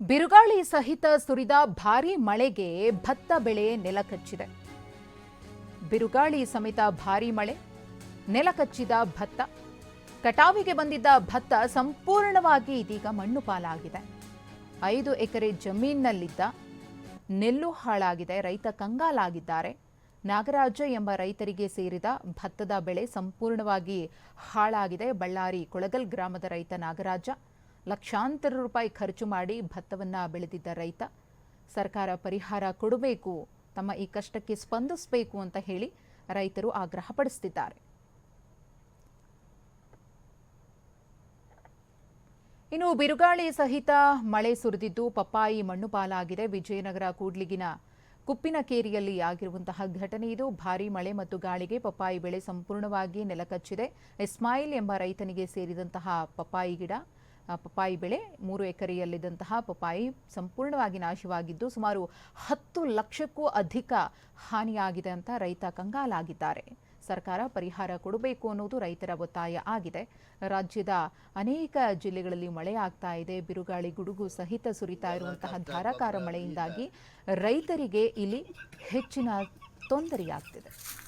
ಬಿರುಗಾಳಿ ಸಹಿತ ಸುರಿದ ಭಾರೀ ಮಳೆಗೆ ಭತ್ತ ಬೆಳೆ ನೆಲಕಚ್ಚಿದೆ ಬಿರುಗಾಳಿ ಸಮೇತ ಭಾರೀ ಮಳೆ ನೆಲಕಚ್ಚಿದ ಭತ್ತ, ಕಟಾವಿಗೆ ಬಂದಿದ್ದ ಭತ್ತ ಸಂಪೂರ್ಣವಾಗಿ ಇದೀಗ ಮಣ್ಣು ಪಾಲಾಗಿದೆ. ಐದು ಎಕರೆ ಜಮೀನಿನಲ್ಲಿದ್ದ ನೆಲ್ಲು ಹಾಳಾಗಿದೆ, ರೈತ ಕಂಗಾಲಾಗಿದ್ದಾರೆ. ನಾಗರಾಜ ಎಂಬ ರೈತರಿಗೆ ಸೇರಿದ ಭತ್ತದ ಬೆಳೆ ಸಂಪೂರ್ಣವಾಗಿ ಹಾಳಾಗಿದೆ. ಬಳ್ಳಾರಿ ಕೊಳಗಲ್ ಗ್ರಾಮದ ರೈತ ನಾಗರಾಜ ಲಕ್ಷಾಂತರ ರೂಪಾಯಿ ಖರ್ಚು ಮಾಡಿ ಭತ್ತವನ್ನ ಬೆಳೆದಿದ್ದ ರೈತ, ಸರ್ಕಾರ ಪರಿಹಾರ ಕೊಡಬೇಕು, ತಮ್ಮ ಈ ಕಷ್ಟಕ್ಕೆ ಸ್ಪಂದಿಸಬೇಕು ಅಂತ ಹೇಳಿ ರೈತರು ಆಗ್ರಹಪಡಿಸುತ್ತಿದ್ದಾರೆ ಇನ್ನು ಬಿರುಗಾಳಿ ಸಹಿತ ಮಳೆ ಸುರಿದಿದ್ದು ಪಪ್ಪಾಯಿ ಮಣ್ಣು ಪಾಲಾಗಿದೆ. ವಿಜಯನಗರ ಕೂಡ್ಲಿಗಿನ ಕುಪ್ಪಿನಕೇರಿಯಲ್ಲಿ ಆಗಿರುವಂತಹ ಘಟನೆ ಇದು. ಭಾರೀ ಮಳೆ ಮತ್ತು ಗಾಳಿಗೆ ಪಪ್ಪಾಯಿ ಬೆಳೆ ಸಂಪೂರ್ಣವಾಗಿ ನೆಲಕಚ್ಚಿದೆ. ಇಸ್ಮಾಯಿಲ್ ಎಂಬ ರೈತನಿಗೆ ಸೇರಿದಂತಹ ಪಪ್ಪಾಯಿ ಗಿಡ ಆ, ಪಪ್ಪಾಯಿ ಬೆಳೆ ಮೂರು ಎಕರೆಯಲ್ಲಿದ್ದಂತಹ ಪಪಾಯಿ ಸಂಪೂರ್ಣವಾಗಿ ನಾಶವಾಗಿದ್ದು ಸುಮಾರು ಹತ್ತು ಲಕ್ಷಕ್ಕೂ ಅಧಿಕ ಹಾನಿಯಾಗಿದೆ ಅಂತ ರೈತ ಕಂಗಾಲಾಗಿದ್ದಾರೆ. ಸರ್ಕಾರ ಪರಿಹಾರ ಕೊಡಬೇಕು ಅನ್ನೋದು ರೈತರ ಒತ್ತಾಯ ಆಗಿದೆ. ರಾಜ್ಯದ ಅನೇಕ ಜಿಲ್ಲೆಗಳಲ್ಲಿ ಮಳೆ ಆಗ್ತಾ ಇದೆ. ಬಿರುಗಾಳಿ ಗುಡುಗು ಸಹಿತ ಸುರಿತಾ ಇರುವಂತಹ ಧಾರಾಕಾರ ಮಳೆಯಿಂದಾಗಿ ರೈತರಿಗೆ ಇಲ್ಲಿ ಹೆಚ್ಚಿನ ತೊಂದರೆಯಾಗ್ತಿದೆ.